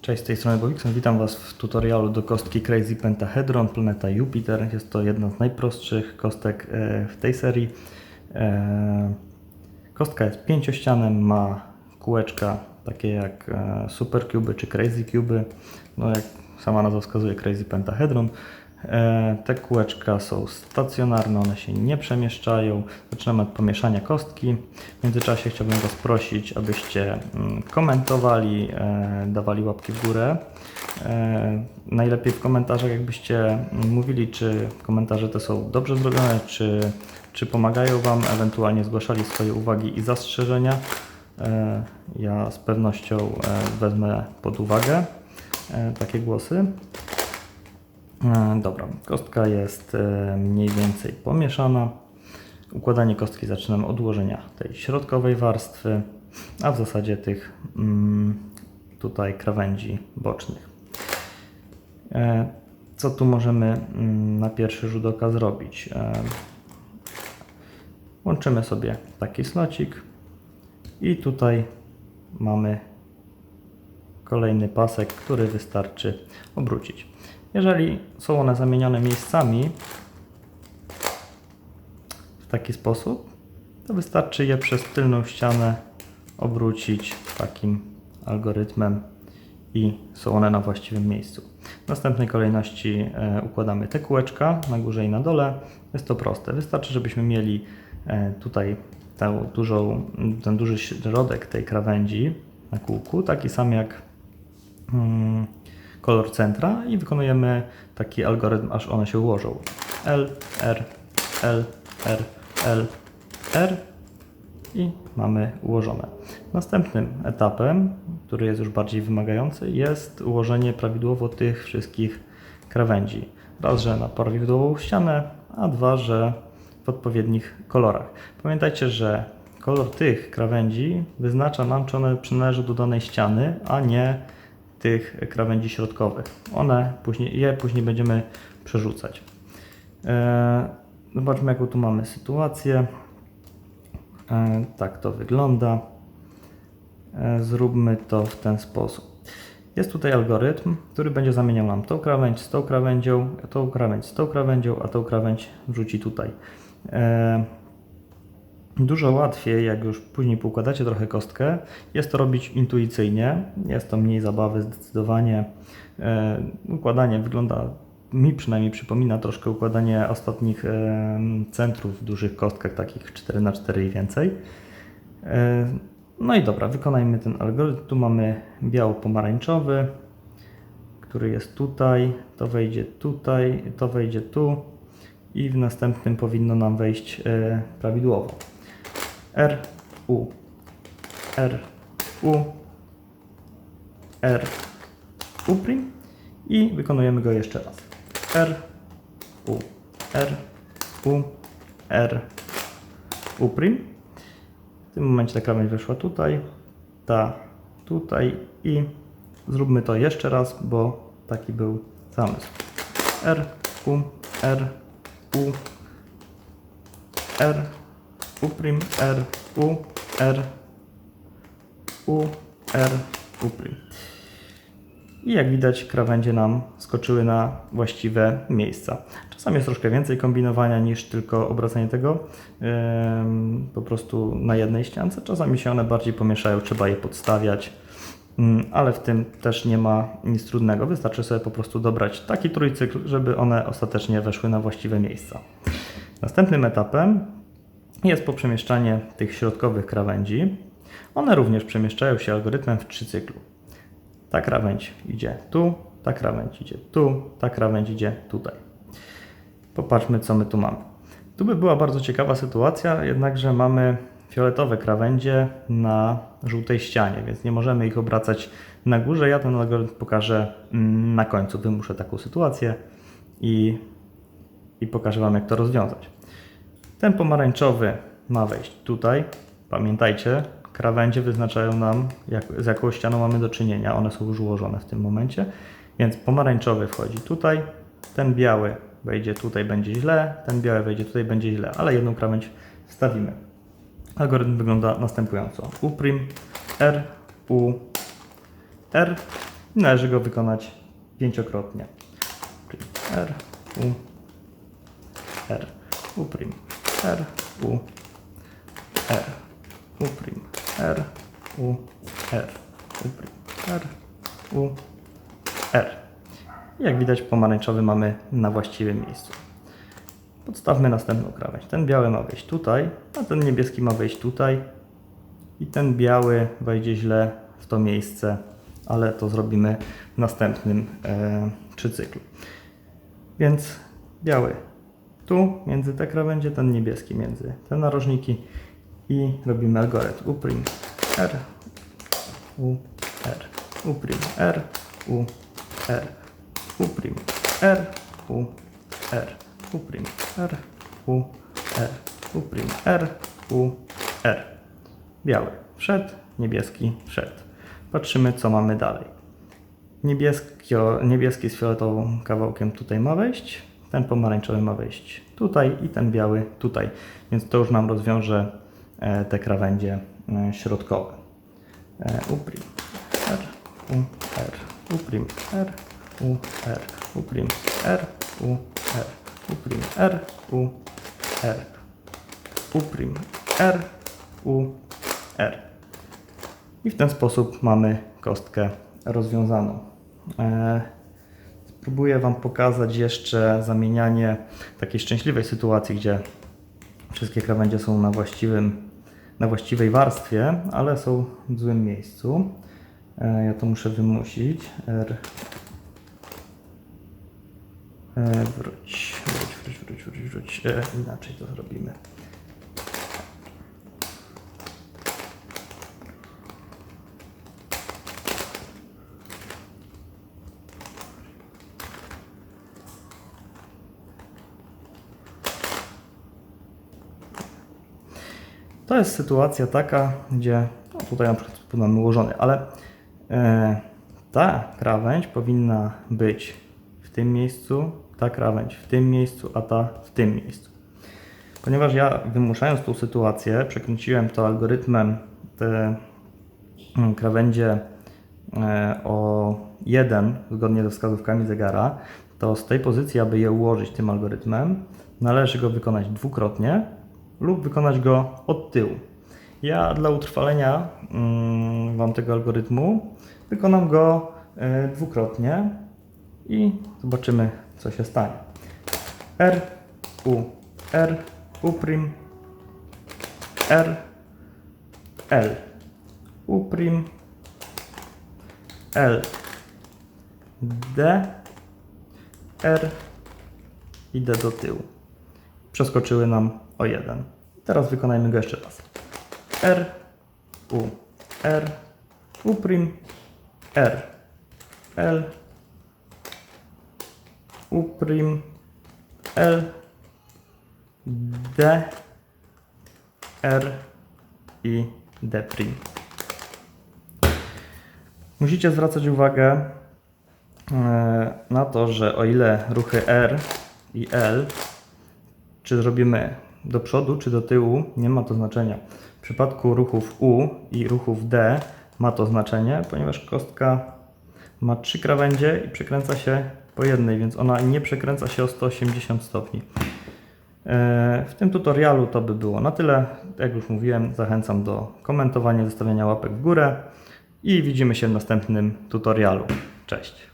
Cześć, z tej strony Bowikson. Witam Was w tutorialu do kostki Crazy Pentahedron Planeta Jupiter. Jest to jedna z najprostszych kostek e, w tej serii. E, Kostka jest pięciościanem, ma kółeczka takie jak e, Supercuby czy Crazy Cuby. No jak sama nazwa wskazuje, Crazy Pentahedron. E, Te kółeczka są stacjonarne, one się nie przemieszczają. Zaczynamy od pomieszania kostki. W międzyczasie chciałbym Was prosić, abyście mm, komentowali, e, dawali łapki w górę. E, Najlepiej w komentarzach, jakbyście mm, mówili, czy komentarze te są dobrze zrobione, czy, czy pomagają Wam, ewentualnie zgłaszali swoje uwagi i zastrzeżenia. Ja z pewnością wezmę pod uwagę takie głosy. E, Dobra, kostka jest e, mniej więcej pomieszana. Układanie kostki zaczynamy od ułożenia tej środkowej warstwy, a w zasadzie tych mm, tutaj krawędzi bocznych. E, Co tu możemy mm, na pierwszy rzut oka zrobić? Łączymy sobie taki slocik i tutaj mamy kolejny pasek, który wystarczy obrócić. Jeżeli są one zamienione miejscami w taki sposób, to wystarczy je przez tylną ścianę obrócić takim algorytmem i są one na właściwym miejscu. W następnej kolejności e, układamy te kółeczka na górze i na dole. Jest to proste. Wystarczy, żebyśmy mieli e, tutaj tę dużą, ten duży środek tej krawędzi na kółku, taki sam jak mm, kolor centra i wykonujemy taki algorytm, aż one się ułożą. L, R, L, R, L, R i mamy ułożone. Następnym etapem, który jest już bardziej wymagający, jest ułożenie prawidłowo tych wszystkich krawędzi. Raz, że na prawidłową ścianę, a dwa, że w odpowiednich kolorach. Pamiętajcie, że kolor tych krawędzi wyznacza nam, czy one przynależą do danej ściany, a nie tych krawędzi środkowych. One później, je później będziemy przerzucać. Eee, Zobaczmy, jaką tu mamy sytuację. E, Tak to wygląda. E, Zróbmy to w ten sposób. Jest tutaj algorytm, który będzie zamieniał nam tą krawędź z tą krawędzią, tą krawędź z tą krawędzią, a tą krawędź wrzuci tutaj. Dużo łatwiej, jak już później poukładacie trochę kostkę, jest to robić intuicyjnie. Jest to mniej zabawy zdecydowanie. E, Układanie wygląda, mi przynajmniej przypomina troszkę układanie ostatnich e, centrów w dużych kostkach, takich 4x4 i więcej. E, No i dobra, wykonajmy ten algorytm. Tu mamy biało-pomarańczowy, który jest tutaj, to wejdzie tutaj, to wejdzie tu i w następnym powinno nam wejść prawidłowo. R, U, R, U, R, U prim. I wykonujemy go jeszcze raz. R, U, R, U, R, U prim. W tym momencie ta krawędź weszła tutaj, ta tutaj i zróbmy to jeszcze raz, bo taki był zamysł. R, U, R, U, R, U prim, R, U, R, U, R, U prim. I jak widać, krawędzie nam skoczyły na właściwe miejsca. Czasami jest troszkę więcej kombinowania niż tylko obracanie tego em, po prostu na jednej ściance. Czasami się one bardziej pomieszają, trzeba je podstawiać, Mm, ale w tym też nie ma nic trudnego. Wystarczy sobie po prostu dobrać taki trójcykl, żeby one ostatecznie weszły na właściwe miejsca. Następnym etapem jest poprzemieszczanie tych środkowych krawędzi. One również przemieszczają się algorytmem w trzycyklu. Ta krawędź idzie tu, ta krawędź idzie tu, ta krawędź idzie tutaj. Popatrzmy, co my tu mamy. Tu by była bardzo ciekawa sytuacja, jednakże mamy fioletowe krawędzie na żółtej ścianie, więc nie możemy ich obracać na górze. Ja ten algorytm pokażę mm, na końcu. Wymuszę taką sytuację i, i pokażę Wam, jak to rozwiązać. Ten pomarańczowy ma wejść tutaj. Pamiętajcie, krawędzie wyznaczają nam, jak, z jaką ścianą mamy do czynienia. One są już ułożone w tym momencie. Więc pomarańczowy wchodzi tutaj, ten biały wejdzie tutaj, będzie źle, ten biały wejdzie tutaj, będzie źle, ale jedną krawędź wstawimy. Algorytm wygląda następująco. U', R, U, R Należy go wykonać pięciokrotnie. R, U, R, U', R, U, R, U', R, U, R, U', R, U, R. Jak widać pomarańczowy mamy na właściwym miejscu. Podstawmy następną krawędź. Ten biały ma wejść tutaj, a ten niebieski ma wejść tutaj. I ten biały wejdzie źle w to miejsce, ale to zrobimy w następnym e, trzycyklu. Więc biały tu między te krawędzie, ten niebieski między. Te narożniki. I robimy algorytm. U', R, U, R, U', R, U, R, U', R, U, R, U', R, U, R, R, U, R. Biały. Wszedł, niebieski wszedł. Patrzymy, co mamy dalej. Niebieski, niebieski z fioletowym kawałkiem tutaj ma wejść, ten pomarańczowy ma wejść tutaj i ten biały tutaj. Więc to już nam rozwiąże e, te krawędzie e, środkowe. E, U', R, U, R, U', R, U, R, U', R, U, R, U', R, U, R, U', R, U, R. I w ten sposób mamy kostkę rozwiązaną. E, Spróbuję Wam pokazać jeszcze zamienianie takiej szczęśliwej sytuacji, gdzie wszystkie krawędzie są na, właściwym, na właściwej warstwie, ale są w złym miejscu. E, Ja to muszę wymusić. R. E, wróć, wróć, wróć, wróć, wróć. E, Inaczej to zrobimy. To jest sytuacja taka, gdzie no tutaj na przykład mamy ułożony, ale e, ta krawędź powinna być w tym miejscu, ta krawędź w tym miejscu, a ta w tym miejscu. Ponieważ ja wymuszając tą sytuację, przekręciłem to algorytmem te mm, krawędzie e, o 1 zgodnie ze wskazówkami zegara, to z tej pozycji, aby je ułożyć tym algorytmem, należy go wykonać dwukrotnie lub wykonać go od tyłu. Ja dla utrwalenia mm, Wam tego algorytmu wykonam go e, dwukrotnie i zobaczymy, co się stanie. R, U, R, U', R, L, U', L, D, R i D do tyłu. Przeskoczyły nam o jeden. Teraz wykonajmy go jeszcze raz. R, U, R, U', R, L, U', L, D, R i D'. Musicie zwracać uwagę e, na to, że o ile ruchy R i L, czy zrobimy do przodu, czy do tyłu, nie ma to znaczenia. W przypadku ruchów U i ruchów D ma to znaczenie, ponieważ kostka ma trzy krawędzie i przekręca się po jednej, więc ona nie przekręca się o 180 stopni. E, W tym tutorialu to by było na tyle. Jak już mówiłem, zachęcam do komentowania, zostawiania łapek w górę i widzimy się w następnym tutorialu. Cześć!